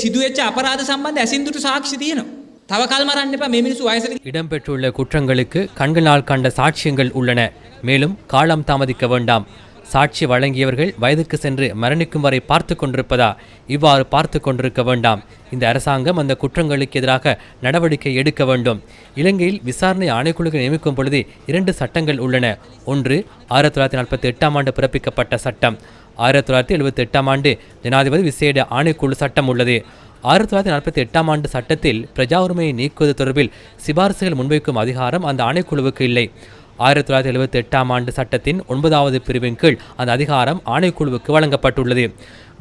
සිදුවෙච්ච අපරාධ සම්බන්ධ ඇසින්දුට සාක්ෂි තියෙනවා. තව කල් මරන්න එපා මේ මිනිස්සු වයසට இடம்பெற்றுள்ள குற்றங்களுக்கு கண்களால் கண்ட சாட்சியங்கள் உள்ளன மேலும் காலம் தாமதிக்க வேண்டாம் சாட்சி வழங்கியவர்கள் வயதுக்கு சென்று மரணிக்கும் வரை பார்த்து கொண்டிருப்பதா இவ்வாறு பார்த்து கொண்டிருக்க வேண்டாம் இந்த அரசாங்கம் அந்த குற்றங்களுக்கு எதிராக நடவடிக்கை எடுக்க வேண்டும் இலங்கையில் விசாரணை ஆணைக்குழுவை நியமிக்கும் பொழுது இரண்டு சட்டங்கள் உள்ளன ஒன்று ஆயிரத்தி தொள்ளாயிரத்தி நாற்பத்தி எட்டாம் ஆண்டு பிறப்பிக்கப்பட்ட சட்டம் ஆயிரத்தி தொள்ளாயிரத்தி எழுபத்தி எட்டாம் ஆண்டு ஜனாதிபதி விசேட ஆணைக்குழு சட்டம் உள்ளது. ஆயிரத்தி தொள்ளாயிரத்தி நாற்பத்தி எட்டாம் ஆண்டு சட்டத்தில் பிரஜா உரிமையை நீக்குவது தொடர்பில் சிபாரிசுகள் முன்வைக்கும் அதிகாரம் அந்த ஆணைக்குழுவுக்கு இல்லை. ஆயிரத்தி தொள்ளாயிரத்தி எழுபத்தி எட்டாம் ஆண்டு சட்டத்தின் ஒன்பதாவது பிரிவின் கீழ் அந்த அதிகாரம் ஆணைக்குழுவுக்கு வழங்கப்பட்டுள்ளது.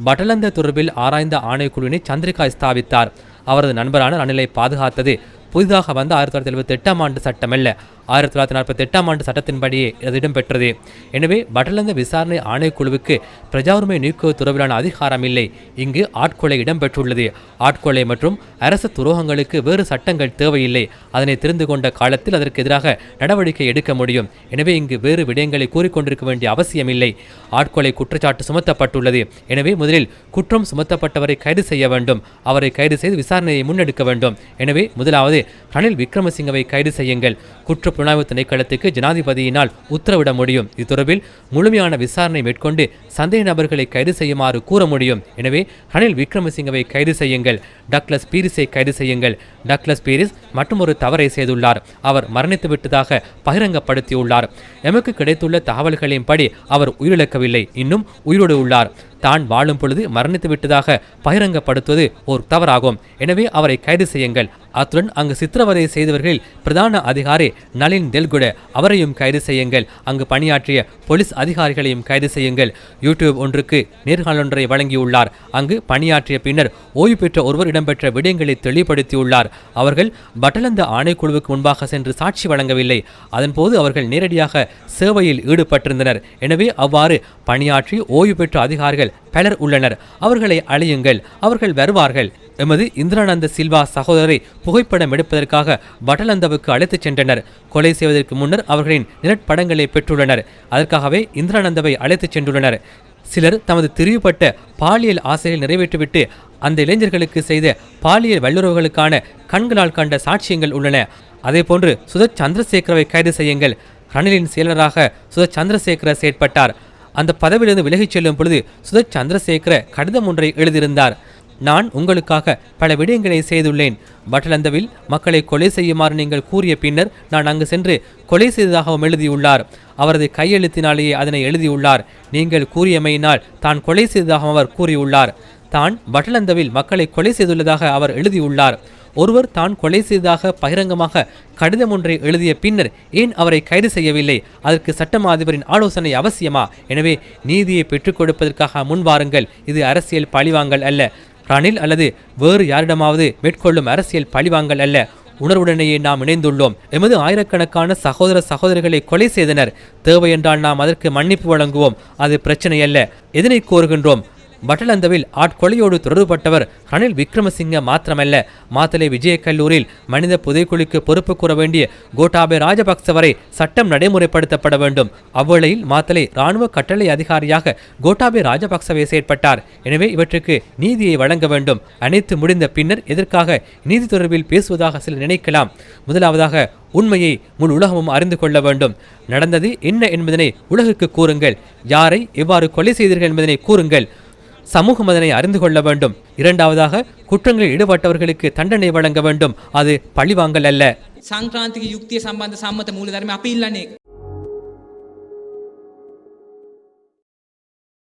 பட்டலந்த தொடர்பில் ஆராய்ந்த ஆணைக்குழுவினை சந்திரிகா ஸ்தாபித்தார். அவரது நண்பரான ரணிலை பாதுகாத்தது புதிதாக வந்த ஆயிரத்தி தொள்ளாயிரத்தி எழுபத்தி எட்டாம் ஆண்டு சட்டமல்ல. ஆயிரத்தி தொள்ளாயிரத்தி நாற்பத்தி எட்டாம் ஆண்டு சட்டத்தின்படியே அது இடம்பெற்றது. எனவே பட்டலந்த விசாரணை ஆணைக்குழுவுக்கு பிரஜா உரிமை நீக்குவது தொடர்பிலான அதிகாரம் இல்லை இங்கு ஆட்கொலை இடம்பெற்றுள்ளது. ஆட்கொலை மற்றும் அரசு துரோகங்களுக்கு வேறு சட்டங்கள் தேவையில்லை. அதனை தெரிந்து கொண்ட காலத்தில் அதற்கு எதிராக நடவடிக்கை எடுக்க முடியும். எனவே இங்கு வேறு விடயங்களை கூறிக்கொண்டிருக்க வேண்டிய அவசியமில்லை. ஆட்கொலை குற்றச்சாட்டு சுமத்தப்பட்டுள்ளது. எனவே முதலில் குற்றம் சுமத்தப்பட்டவரை கைது செய்ய வேண்டும். அவரை கைது செய்து விசாரணையை முன்னெடுக்க வேண்டும். எனவே முதலாவது ரணில் விக்ரமசிங்கவை கைது செய்யுங்கள். குற்ற புலனாய்வு திணைக்களத்துக்கு ஜனாதிபதியினால் உத்தரவிட முடியும். இது தொடர்பில் முழுமையான விசாரணை மேற்கொண்டு சந்தேக நபர்களை கைது செய்யுமாறு கூற முடியும். எனவே ரணில் விக்ரமசிங்கவை கைது செய்யுங்கள். டக்ளஸ் பீரிஸை கைது செய்யுங்கள். டக்ளஸ் பீரிஸ் மற்றொரு தவறை செய்துள்ளார். அவர் மரணித்து விட்டதாக பகிரங்கப்படுத்தியுள்ளார். எமக்கு கிடைத்துள்ள தகவல்களின்படி அவர் உயிரிழக்கவில்லை. இன்னும் உயிரோடு உள்ளார். தான் வாழும் பொழுது மரணித்து விட்டதாக பகிரங்கப்படுத்துவது ஒரு தவறாகும். எனவே அவரை கைது செய்யுங்கள். அத்துடன் அங்கு சித்திரவதை செய்தவர்களில் பிரதான அதிகாரி நளின் தெல்குட அவரையும் கைது செய்யுங்கள். அங்கு பணியாற்றிய போலீஸ் அதிகாரிகளையும் கைது செய்யுங்கள். யூடியூப் ஒன்றுக்கு நேர்காணலொன்றை வழங்கியுள்ளார். அங்கு பணியாற்றிய பின்னர் ஓய்வு பெற்ற ஒருவரிடம் இடம்பெற்ற விடயங்களை தெளிவுபடுத்தியுள்ளார். அவர்கள் பட்டலந்த ஆணைக்குழுவுக்கு முன்பாக சென்று சாட்சி வழங்கவில்லை. அதன்போது அவர்கள் நேரடியாக சேவையில் ஈடுபட்டிருந்தனர். எனவே அவ்வாறு பணியாற்றி ஓய்வு பெற்ற அதிகாரிகள் பலர் உள்ளனர். அவர்களை அழையுங்கள் அவர்கள் வருவார்கள். எமது இந்திரானந்த சில்வா சகோதரரை புகைப்படம் எடுப்பதற்காக வடலந்தவுக்கு அழைத்துச் சென்றனர். கொலை செய்வதற்கு முன்னர் அவர்களின் நிழற்படங்களை பெற்றுள்ளனர். அதற்காகவே இந்திரானந்தவை அழைத்துச் சென்றுள்ளனர். சிலர் தமது தெரிவுபட்ட பாலியல் ஆசையை நிறைவேற்றிவிட்டு அந்த இளைஞர்களுக்கு செய்த பாலியல் வல்லுறவுகளுக்கான கண்களால் கண்ட சாட்சியங்கள் உள்ளன. அதேபோன்று சுதத் சந்திரசேகரவை கைது செய்யுங்கள். ரணிலின் செயலராக சுதத் சந்திரசேகர செயற்பட்டார். அந்த பதவியிலிருந்து விலகிச் செல்லும் பொழுது சுதத் சந்திரசேகர கடிதம் ஒன்றை எழுதியிருந்தார். நான் உங்களுக்காக பல விடயங்களை செய்துள்ளேன். வட்டலந்தவில் மக்களை கொலை செய்யுமாறு நீங்கள் கூறிய பின்னர் நான் அங்கு சென்று கொலை செய்ததாகவும் எழுதியுள்ளார். அவரது கையெழுத்தினாலேயே அதனை எழுதியுள்ளார். நீங்கள் கூறியமையினால் தான் கொலை செய்ததாகவும் அவர் கூறியுள்ளார். தான் வட்டலந்தவில் மக்களை கொலை செய்துள்ளதாக அவர் எழுதியுள்ளார். ஒருவர் தான் கொலை செய்ததாக பகிரங்கமாக கடிதம் ஒன்றை எழுதிய பின்னர் ஏன் அவரை கைது செய்யவில்லை? அதற்கு சட்டமா அதிபரின் ஆலோசனை அவசியமா? எனவே நீதியை பெற்றுக் கொடுப்பதற்காக முன்வாருங்கள். இது அரசியல் பழிவாங்கல் அல்ல. ரணில் அல்லது வேறு யாரிடமாவது மேற்கொள்ளும் அரசியல் பழிவாங்கல் அல்ல. உணர்வுடனேயே நாம் இணைந்துள்ளோம். எமது ஆயிரக்கணக்கான சகோதர சகோதரிகளை கொலை செய்தனர். தேவை என்றால் நாம் அதற்கு மன்னிப்பு வழங்குவோம். அது பிரச்சனை அல்ல எதனை கோருகின்றோம்? பட்டலந்தவில் ஆட்கொலையோடு தொடர்புபட்டவர் ரணில் விக்ரமசிங்க மாத்திரமல்ல. மாத்தலை விஜய கல்லூரியில் மனித புதைக்குழிக்கு பொறுப்பு கூற வேண்டிய கோட்டாபே ராஜபக்ச வரை சட்டம் நடைமுறைப்படுத்தப்பட வேண்டும். அவ்வேளையில் மாத்தலை இராணுவ கட்டளை அதிகாரியாக கோட்டாபே ராஜபக்சவே செயற்பட்டார். எனவே இவற்றுக்கு நீதியை வழங்க வேண்டும். அனைத்து முடிந்த பின்னர் எதற்காக நீதி தொடர்பில் பேசுவதாக சிலர் நினைக்கலாம். முதலாவதாக உண்மையை முன் உலகமும் அறிந்து கொள்ள வேண்டும். நடந்தது என்ன என்பதனை உலகுக்கு கூறுங்கள். யாரை எவ்வாறு கொலை செய்தீர்கள் என்பதனை கூறுங்கள். சமூகம் அதனை அறிந்து கொள்ள வேண்டும். இரண்டாவதாக குற்றங்களில் ஈடுபட்டவர்களுக்கு தண்டனை வழங்க வேண்டும். அது பழிவாங்கல் அல்ல. சாங்கிராந்திக்கு யுக்திய சம்பந்த சம்மத மூலதனமே அப்ப இல்லைன்னு